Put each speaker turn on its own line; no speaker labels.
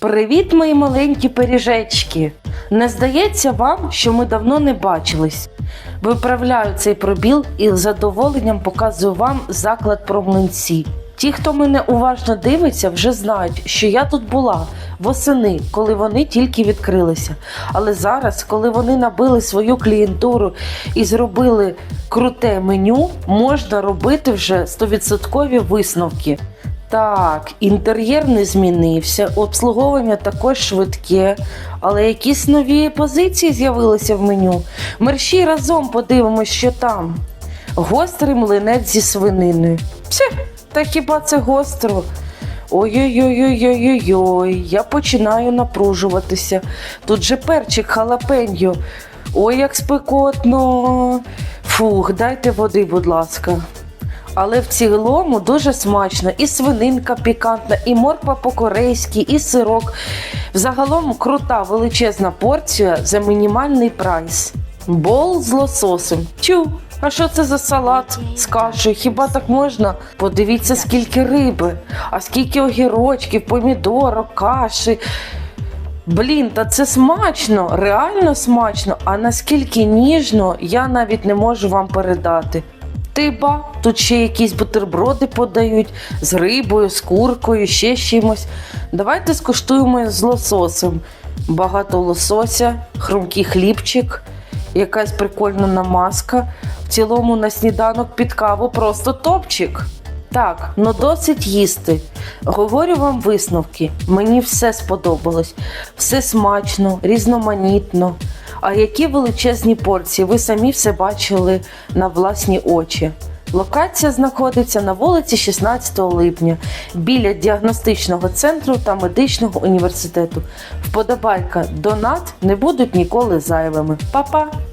Привіт, мої маленькі пиріжечки! Не здається вам, що ми давно не бачились. Виправляю цей пробіл і з задоволенням показую вам заклад про млинці. Ті, хто мене уважно дивиться, вже знають, що я тут була восени, коли вони тільки відкрилися. Але зараз, коли вони набили свою клієнтуру і зробили круте меню, можна робити вже 100% висновки. Так, інтер'єр не змінився, обслуговування також швидке, але якісь нові позиції з'явилися в меню. Мерщій разом подивимось, що там. Гострий млинець зі свининою. Псе, та хіба це гостро? Ой-ой-ой-ой-ой-ой, я починаю напружуватися. Тут же перчик халапеньо. Ой, як спекотно. Фух, дайте води, будь ласка. Але в цілому дуже смачно. І свининка пікантна, і морква по-корейськи, і сирок. Взагалом крута величезна порція за мінімальний прайс. Бол з лососем. Чу, а що це за салат з кашею? Хіба так можна? Подивіться, скільки риби, а скільки огірочків, помідорок, каші. Блін, та це смачно, реально смачно. А наскільки ніжно, я навіть не можу вам передати. Тиба, тут ще якісь бутерброди подають з рибою, з куркою, ще з чимось. Давайте скуштуємо з лососем. Багато лосося, хрумкий хлібчик, якась прикольна намазка. В цілому на сніданок під каву просто топчик. Так, ну досить їсти. Говорю вам висновки. Мені все сподобалось. Все смачно, різноманітно. А які величезні порції, ви самі все бачили на власні очі. Локація знаходиться на вулиці 16 липня біля діагностичного центру та медичного університету. Вподобайка, донат не будуть ніколи зайвими. Па-па!